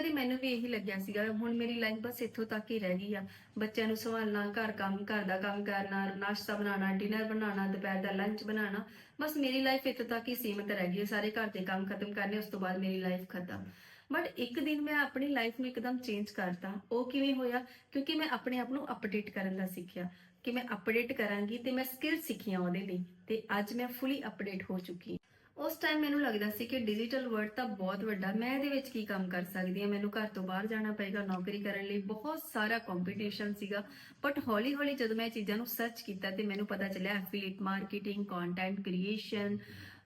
ਕਦੇ ਮੈਨੂੰ ਵੀ ਇਹੀ ਲੱਗਿਆ ਸੀਗਾ, ਹੁਣ ਮੇਰੀ ਲਾਈਫ ਬਸ ਇੱਥੋਂ ਤੱਕ ਹੀ ਰਹਿ ਗਈ ਆ। ਬੱਚਿਆਂ ਨੂੰ ਸੰਭਾਲਣਾ, ਘਰ ਕੰਮ, ਘਰ ਦਾ ਕੰਮ ਕਰਨਾ, ਨਾਸ਼ਤਾ ਬਣਾਉਣਾ ਡਿਨਰ ਬਣਾਉਣਾ, ਦੁਪਹਿਰ ਦਾ ਲੰਚ ਬਣਾਉਣਾ, ਬਸ ਮੇਰੀ ਲਾਈਫ ਇੱਥੋਂ ਤੱਕ ਹੀ ਸੀਮਿਤ ਰਹਿ ਗਈ ਸਾਰੇ ਘਰ ਦੇ ਕੰਮ ਖਤਮ ਕਰਨੇ, ਉਸ ਤੋਂ ਬਾਅਦ ਮੇਰੀ ਲਾਈਫ ਖਤਮ। ਬਟ ਇੱਕ ਦਿਨ ਮੈਂ ਆਪਣੀ ਲਾਈਫ ਨੂੰ ਇੱਕਦਮ ਚੇਂਜ ਕਰਤਾ। ਉਹ ਕਿਵੇਂ ਹੋਇਆ? ਕਿਉਂਕਿ ਮੈਂ ਆਪਣੇ ਆਪ ਨੂੰ ਅਪਡੇਟ ਕਰਨ ਦਾ ਸਿੱਖਿਆ। ਕਿ ਮੈਂ ਅਪਡੇਟ ਕਰਾਂਗੀ ਤੇ ਮੈਂ ਸਕਿੱਲ ਸਿੱਖੀਆਂ ਉਹਦੇ ਲਈ। ਤੇ ਅੱਜ ਮੈਂ ਫੁੱਲੀ ਅਪਡੇਟ ਹੋ ਚੁੱਕੀ ਉਸ ਟਾਈਮ ਮੈਨੂੰ ਲੱਗਦਾ ਸੀ ਕਿ ਡਿਜੀਟਲ ਵਰਲਡ ਤਾਂ ਬਹੁਤ ਵੱਡਾ ਮੈਂ ਇਹਦੇ ਵਿੱਚ ਕੀ ਕੰਮ ਕਰ ਸਕਦੀ ਹਾਂ? ਮੈਨੂੰ ਘਰ ਤੋਂ ਬਾਹਰ ਜਾਣਾ ਪਏਗਾ, ਨੌਕਰੀ ਕਰਨ ਲਈ ਬਹੁਤ ਸਾਰਾ ਕੰਪੀਟੀਸ਼ਨ ਸੀਗਾ। ਬਟ ਹੌਲੀ ਹੌਲੀ ਜਦੋਂ ਮੈਂ ਚੀਜ਼ਾਂ ਨੂੰ ਸਰਚ ਕੀਤਾ ਤੇ ਮੈਨੂੰ ਪਤਾ ਚੱਲਿਆ affiliate marketing content creation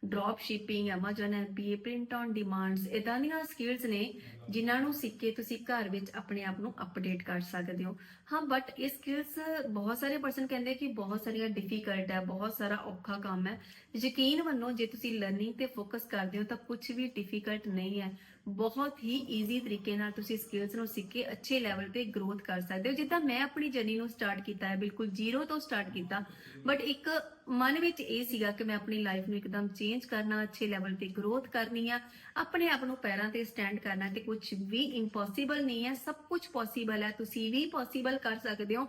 drop shipping Amazon FBA print on demands ਇਦਾਂ ਦੀਆਂ ਸਕਿੱਲਸ ਨੇ ਜਿਨ੍ਹਾਂ ਨੂੰ ਸਿੱਖ ਕੇ ਤੁਸੀਂ ਘਰ ਵਿੱਚ ਆਪਣੇ ਆਪ ਨੂੰ ਅਪਡੇਟ ਕਰ ਸਕਦੇ ਹੋ। ਹਾਂ ਬਟ ਇਹ ਸਕਿੱਲਸ ਬਹੁਤ ਸਾਰੇ ਪਰਸਨ ਕਹਿੰਦੇ ਕਿ ਬਹੁਤ ਸਾਰੀਆਂ ਡਿਫਿਕਲਟ ਹੈ ਬਹੁਤ ਸਾਰਾ ਔਖਾ ਕੰਮ ਹੈ ਯਕੀਨ ਮੰਨੋ, ਜੇ ਤੁਸੀਂ ਲਰਨਿੰਗ ਤੇ ਫੋਕਸ ਕਰਦੇ ਹੋ ਤਾਂ ਕੁਝ ਵੀ ਡਿਫਿਕਲਟ ਨਹੀਂ ਹੈ। ਬਹੁਤ ਹੀ ਈਜ਼ੀ ਤਰੀਕੇ ਨਾਲ ਤੁਸੀਂ ਸਕਿੱਲਸ ਨੂੰ ਸਿੱਖ ਕੇ ਅੱਛੇ ਲੈਵਲ ਤੇ ਗਰੋਥ ਕਰ ਸਕਦੇ ਹੋ। ਜਿੱਦਾਂ ਮੈਂ ਆਪਣੀ ਜਰਨੀ ਨੂੰ ਸਟਾਰਟ ਕੀਤਾ ਹੈ, ਬਿਲਕੁਲ ਜ਼ੀਰੋ ਤੋਂ ਸਟਾਰਟ ਕੀਤਾ ਬਟ ਇੱਕ ਮਨ ਵਿੱਚ ਇਹ ਸੀਗਾ ਕਿ ਮੈਂ ਆਪਣੀ ਲਾਈਫ ਨੂੰ ਇੱਕਦਮ ਚੇਂਜ ਕਰਨਾ, ਅੱਛੇ ਲੈਵਲ ਤੇ ਗਰੋਥ ਕਰਨੀ ਆ, ਆਪਣੇ ਆਪ ਨੂੰ ਪੈਰਾਂ ਤੇ ਸਟੈਂਡ ਕਰਨਾ ਤੇ ਕੁਝ ਵੀ ਇੰਪੋਸੀਬਲ ਨਹੀਂ ਹੈ, ਸਭ ਕੁਝ ਪੋਸੀਬਲ ਹੈ, ਤੁਸੀਂ ਵੀ ਪੋਸੀਬਲ ਕਰ ਸਕਦੇ ਹੋ।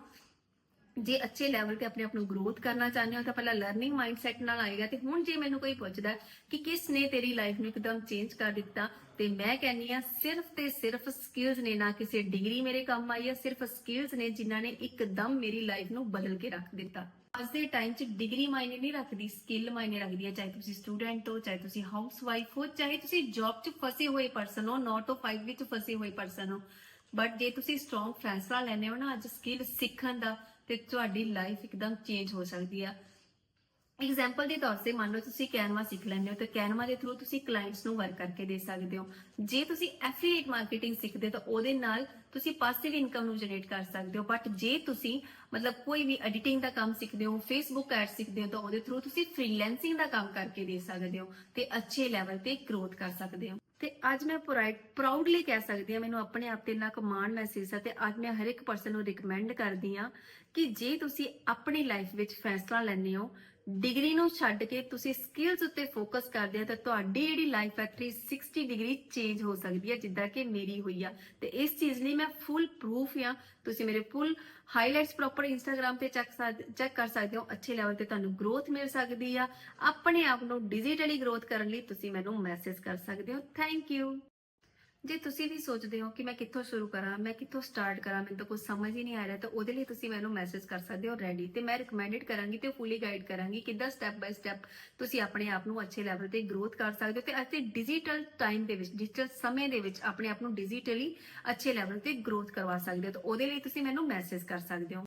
ਜੇ ਅੱਛੇ ਲੈਵਲ ਤੇ ਆਪਣੇ ਆਪ ਨੂੰ ਗਰੋਥ ਕਰਨਾ ਚਾਹੁੰਦੇ ਹੋ, ਤਾਂ ਪਹਿਲਾਂ ਲਰਨਿੰਗ ਮਾਈਂਡਸੈਟ ਨਾਲ ਆਏਗਾ ਤੇ ਹੁਣ ਜੇ ਮੈਨੂੰ ਕੋਈ ਪੁੱਛਦਾ ਕਿ ਕਿਸ ਨੇ ਤੇਰੀ ਲਾਈਫ ਨੂੰ ਇੱਕਦਮ ਚੇਂਜ ਕਰ ਦਿੱਤਾ, ਤੇ ਮੈਂ ਕਹਿੰਨੀ ਆ ਸਿਰਫ ਤੇ ਸਿਰਫ ਸਕਿੱਲਸ ਨੇ, ਨਾ ਕਿਸੇ ਡਿਗਰੀ ਮੇਰੇ ਕੰਮ ਆਈ ਹੈ, ਸਿਰਫ ਸਕਿੱਲਸ ਨੇ ਜਿਨ੍ਹਾਂ ਨੇ ਇੱਕਦਮ ਮੇਰੀ ਲਾਈਫ ਨੂੰ ਬਦਲ ਕੇ ਰੱਖ ਦਿੱਤਾ। ਅੱਜ ਦੇ ਟਾਈਮ 'ਚ ਡਿਗਰੀ ਮਾਇਨੇ ਨਹੀਂ ਰੱਖਦੀ ਸਕਿੱਲ ਮਾਇਨੇ ਰੱਖਦੀ ਹੈ, ਚਾਹੇ ਤੁਸੀਂ ਸਟੂਡੈਂਟ ਹੋ, ਚਾਹੇ ਤੁਸੀਂ ਹਾਊਸਵਾਈਫ ਹੋ, ਚਾਹੇ ਤੁਸੀਂ ਜੌਬ 'ਚ ਫਸੇ ਹੋਏ ਪਰਸਨ ਹੋ 9 ਤੋਂ 5 ਵਿੱਚ ਫਸੇ ਹੋਏ ਪਰਸਨ ਹੋ। ਬਟ ਜੇ ਤੁਸੀਂ ਸਟਰੋਂਗ ਫੈਸਲਾ ਲੈਣੇ ਹੋ ਨਾ, ਅੱਜ ਸਕਿੱਲ ਸਿੱਖਣ ਦਾ, ਤੇ ਤੁਹਾਡੀ ਲਾਈਫ ਇੱਕਦਮ ਚੇਂਜ ਹੋ ਸਕਦੀ ਆ। ਐਗਜ਼ਾਮਪਲ ਦੇ ਤੌਰ ਤੇ ਮੰਨ ਲਓ ਤੁਸੀਂ ਕੈਨਵਾ ਸਿੱਖ ਲੈਂਦੇ ਹੋ ਤਾਂ ਕੈਨਵਾ ਦੇ ਥਰੂ ਤੁਸੀਂ ਕਲਾਇੰਟਸ ਨੂੰ ਵਰਕ ਕਰਕੇ ਦੇ ਸਕਦੇ ਹੋ। ਜੇ ਤੁਸੀਂ ਐਫੀਲੀਏਟ ਮਾਰਕੀਟਿੰਗ ਸਿੱਖਦੇ ਤਾਂ ਉਹਦੇ ਨਾਲ ਤੁਸੀਂ ਪਾਸਿਵ ਇਨਕਮ ਨੂੰ ਜਨਰੇਟ ਕਰ ਸਕਦੇ ਹੋ। ਬਟ ਜੇ ਤੁਸੀਂ ਮਤਲਬ ਕੋਈ ਵੀ ਐਡੀਟਿੰਗ ਦਾ ਕੰਮ ਸਿੱਖਦੇ ਹੋ ਫੇਸਬੁੱਕ ਐਡ ਸਿੱਖਦੇ ਹੋ ਤਾਂ ਉਹਦੇ ਥਰੂ ਤੁਸੀਂ ਫ੍ਰੀਲੈਂਸਿੰਗ ਦਾ ਕੰਮ ਕਰਕੇ ਦੇ ਸਕਦੇ ਹੋ ਤੇ ਅੱਛੇ ਲੈਵਲ ਤੇ ਗਰੋਥ ਕਰ ਸਕਦੇ ਹੋ। ਤੇ ਅੱਜ ਮੈਂ ਪ੍ਰਾਊਡਲੀ ਕਹਿ ਸਕਦੀ ਹਾਂ, ਮੈਨੂੰ ਆਪਣੇ ਆਪ ਤੇ ਇੰਨਾ ਕੁ ਮਾਣ ਮਹਿਸੂਸ ਹੈ ਤੇ ਅੱਜ ਮੈਂ ਹਰ ਇੱਕ ਪਰਸਨ ਨੂੰ ਰਿਕਮੈਂਡ ਕਰਦੀ ਹਾਂ ਕਿ ਜੇ ਤੁਸੀਂ ਆਪਣੀ ਲਾਈਫ ਵਿੱਚ ਫੈਸਲਾ ਲੈਂਦੇ ਹੋ ਡਿਗਰੀ ਨੂੰ ਛੱਡ ਕੇ ਤੁਸੀਂ ਸਕਿੱਲਸ ਉੱਤੇ ਫੋਕਸ ਕਰਦੇ ਹੋ ਤਾਂ ਤੁਹਾਡੀ ਜਿਹੜੀ ਲਾਈਫ ਹੈ 360 ਡਿਗਰੀ ਚੇਂਜ ਹੋ ਸਕਦੀ ਹੈ, ਜਿੱਦਾਂ ਕਿ ਮੇਰੀ ਹੋਈ ਆ। ਤੇ ਇਸ ਚੀਜ਼ ਲਈ ਮੈਂ ਫੁੱਲ ਪ੍ਰੂਫ ਆ। ਤੁਸੀਂ ਮੇਰੇ ਫੁੱਲ ਹਾਈਲਾਈਟਸ ਪ੍ਰੋਪਰ ਇੰਸਟਾਗ੍ਰam ਤੇ ਚੈੱਕ ਚੈੱਕ ਕਰ ਸਕਦੇ ਹੋ। ਅੱਛੇ ਲੈਵਲ ਤੇ ਤੁਹਾਨੂੰ ਗਰੋਥ ਮਿਲ ਸਕਦੀ ਆ। ਆਪਣੇ ਆਪ ਨੂੰ ਡਿਜੀਟਲੀ ਗਰੋਥ ਕਰਨ ਲਈ ਤੁਸੀਂ ਮੈਨੂੰ ਮੈਸੇਜ ਕਰ ਸਕਦੇ ਹੋ। ਥੈਂਕ ਯੂ ਜੇ ਤੁਸੀਂ ਵੀ ਸੋਚਦੇ ਹੋ ਕਿ ਮੈਂ ਕਿੱਥੋਂ ਸ਼ੁਰੂ ਕਰਾਂ, ਮੈਂ ਕਿੱਥੋਂ ਸਟਾਰਟ ਕਰਾਂ, ਮੈਨੂੰ ਤਾਂ ਕੁਝ ਸਮਝ ਹੀ ਨਹੀਂ ਆ ਰਿਹਾ, ਤਾਂ ਉਹਦੇ ਲਈ ਤੁਸੀਂ ਮੈਨੂੰ ਮੈਸੇਜ ਕਰ ਸਕਦੇ ਹੋ ਰੈਡੀ ਤੇ ਮੈਂ ਰეკਮੈਂਡਡ ਕਰਾਂਗੀ ਤੇ ਫੁੱਲੀ ਗਾਈਡ ਕਰਾਂਗੀ ਕਿੱਦਾਂ ਸਟੈਪ ਬਾਈ ਸਟੈਪ ਤੁਸੀਂ ਆਪਣੇ ਆਪ ਨੂੰ ਅੱਛੇ ਲੈਵਲ ਤੇ ਗਰੋਥ ਕਰ ਸਕਦੇ ਹੋ ਤੇ ਅਤੇ ਡਿਜੀਟਲ ਟਾਈਮ ਦੇ ਵਿੱਚ ਡਿਜੀਟਲ ਸਮੇਂ ਦੇ ਵਿੱਚ ਆਪਣੇ ਆਪ ਨੂੰ ਡਿਜੀਟਲੀ ਅੱਛੇ ਲੈਵਲ ਤੇ ਗਰੋਥ ਕਰਵਾ ਸਕਦੇ ਹੋ, ਤਾਂ ਉਹਦੇ ਲਈ ਤੁਸੀਂ ਮੈਨੂੰ ਮੈਸੇਜ ਕਰ ਸਕਦੇ ਹੋ।